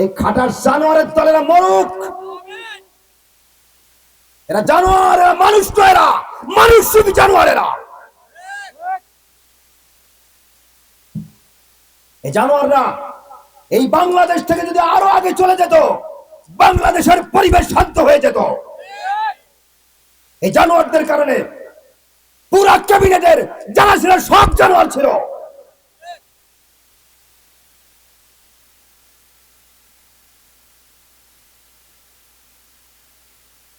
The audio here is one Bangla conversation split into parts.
এই খাটার জানোয়ারের দল এরা মরুক। এরা জানোয়ার, এরা মানুষ তো এরা। মানুষ শুধু জানোয়ার এরা এই জানোয়াররা এই বাংলাদেশ থেকে যদি আরও আগে চলে যেত, বাংলাদেশের পরিবেশ শান্ত হয়ে যেত। এই জানোয়ারদের কারণে পুরা ক্যাবিনেটের যারা ছিল সব জানোয়ার ছিল।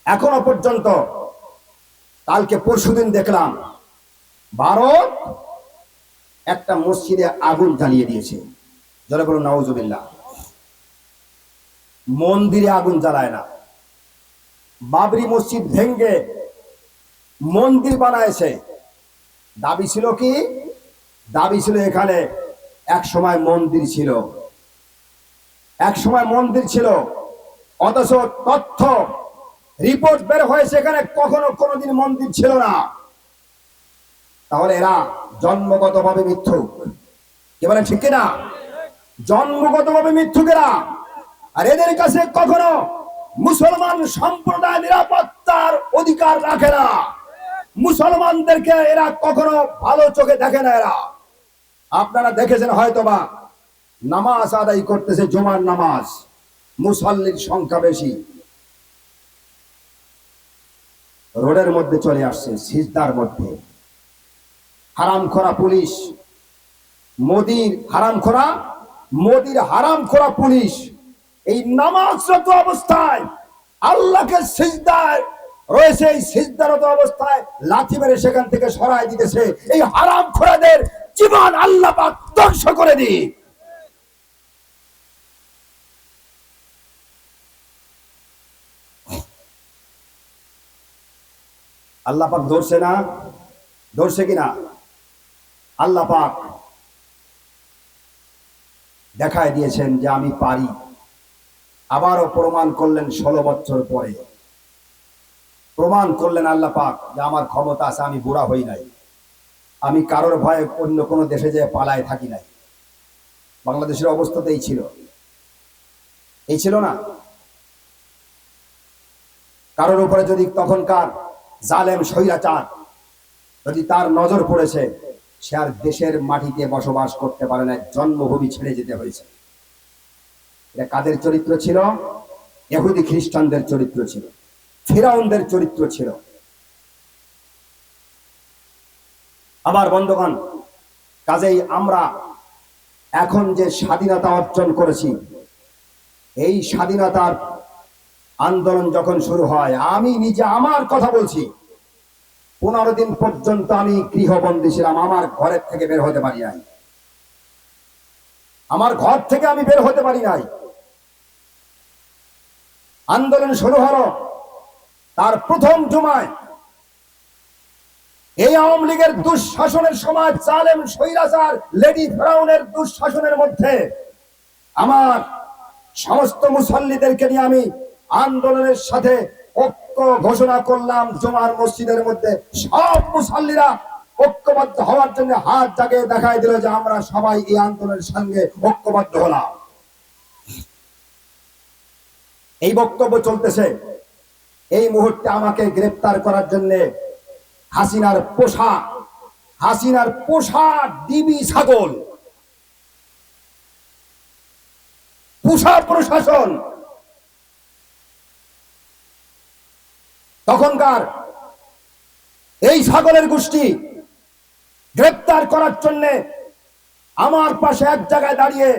এখনও পর্যন্ত কালকে পরশুদিন দেখলাম ভারত একটা মসজিদে আগুন জ্বালিয়ে দিয়েছে। জলে বলুন, নাউজুবিল্লাহ। মন্দিরে আগুন জ্বালায় না। বাবরি মসজিদ ভেঙ্গে মন্দির বানায়ছে। দাবি ছিল কি? দাবি ছিল এখানে এক সময় মন্দির ছিল। এক সময় মন্দির ছিল। অথচ তথ্য রিপোর্ট বের হয়েছে এখানে কখনো কোনোদিন মন্দির ছিল না। তাহলে এরা জন্মগতভাবে মিথ্যুক। কি বলে ঠিক না জন্মগতভাবে মিথ্যুকেরা আর এদের কাছে কখনো মুসলমান সম্প্রদায় নিরাপত্তার অধিকার রাখে না। মুসলমানদেরকে এরা কখনো ভালো চোখে দেখে না এরা। আপনারা দেখেছেন হয়তোবা, নামাজ আদায় করতেছে জুমার নামাজ। মুসল্লির সংখ্যা বেশি। রোডের মধ্যে চলে আসছে, সিজদার মধ্যে। হারাম খোরা পুলিশ। মোদির হারাম খোরা মোদির হারাম খোরা পুলিশ। এই নামাজরত অবস্থায় আল্লাহকে সিজদায় রয়েছে, এই সিজদারত অবস্থায় লাথি মেরে সেখান থেকে সরাই দিতেছে। এই হারাম খোরাদের জীবন আল্লাহ ধ্বংস করে দিক। আল্লাহ পাক ধরছে না? ধরছে কিনা? আল্লাহ পাক দেখায় দিয়েছেন যে আমি পারি। আবারও প্রমাণ করলেন ষোলো বছর পরে। প্রমাণ করলেন আল্লাহ পাক যে আমার ক্ষমতা আছে, আমি বুড়া হই নাই। আমি কারোর ভয়ে অন্য কোনো দেশে যেয়ে পালায় থাকি নাই। বাংলাদেশের অবস্থাতেই ছিল। এই ছিল না? কারোর উপরে যদি তখনকার জালেম স্বৈরাচার। যদি তার নজর পড়েছে, সে আর দেশের মাটিতে বসবাস করতে পারে না, জন্মভূমি ছেড়ে যেতে হয়েছে। এটা কাদের চরিত্র ছিল? এহুদি খ্রিস্টানদের চরিত্র ছিল। ফিরাউনদের চরিত্র ছিল। আবার বন্ধগণ, কাজেই আমরা এখন যে স্বাধীনতা অর্জন করেছি, এই স্বাধীনতার আন্দোলন যখন শুরু হয়, আমি নিজে আমার কথা বলছি। পনেরো দিন পর্যন্ত আমি গৃহবন্দী ছিলাম, আমার ঘরের থেকে বের হতে পারি নাই। আমার ঘর থেকে আমি বের হতে পারি নাই। আন্দোলন শুরু হলো তার প্রথম জুমায়। এই আওয়ামী লীগের দুঃশাসনের সময় জালেম সৈরাচার লেডি ফ্রাউনের দুঃশাসনের মধ্যে আমার সমস্ত মুসল্লিদেরকে নিয়ে আমি আন্দোলনের সাথে ঐক্য ঘোষণা করলাম জুমার মসজিদের মধ্যে। সব মুসল্লিরা ঐক্যবদ্ধ হওয়ার জন্য হাত জাগে দেখাই দিল যে আমরা সবাই এই আন্দোলনের সঙ্গে ঐক্যবদ্ধ হলাম। এই বক্তব্য চলতেছে। এই মুহূর্তে আমাকে গ্রেপ্তার করার জন্য হাসিনার পোষা হাসিনার পোষা ডিবি ছাগল। পোষা প্রশাসন। তখনকার এই ছাগলের গোষ্ঠী গ্রেপ্তার করার জন্য আমার পাশে এক জায়গায় দাঁড়িয়ে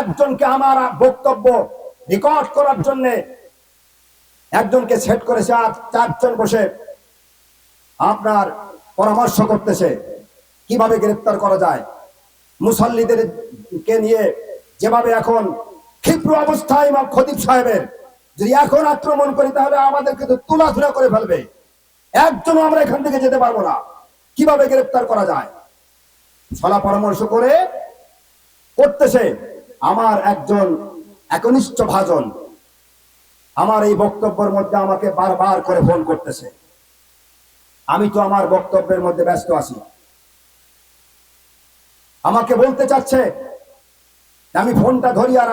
একজনকে আমার বক্তব্য রেকর্ড করার জন্য একজনকে সেট করেছে আর চারজন বসে আপনার পরামর্শ করতেছে, কীভাবে গ্রেপ্তার করা যায়। মুসল্লিদেরকে নিয়ে যেভাবে এখন ক্ষিপ্র অবস্থায় খতিব সাহেবের যদি এখন আক্রমণ করি, তাহলে আমাদেরকে তো তুলাধুলা করে ফেলবে। একজনও আমরা এখান থেকে যেতে পারব না। কীভাবে গ্রেপ্তার করা যায়? সলা পরামর্শ করে করতেছে আমার একজন একনিষ্ঠ ভাজন। আমার এই বক্তব্যের মধ্যে আমাকে বারবার করে ফোন করতেছে। আমি তো আমার বক্তব্যের মধ্যে ব্যস্ত আছি। আমাকে বলতে চাচ্ছে, আমি ফোনটা ধরি আর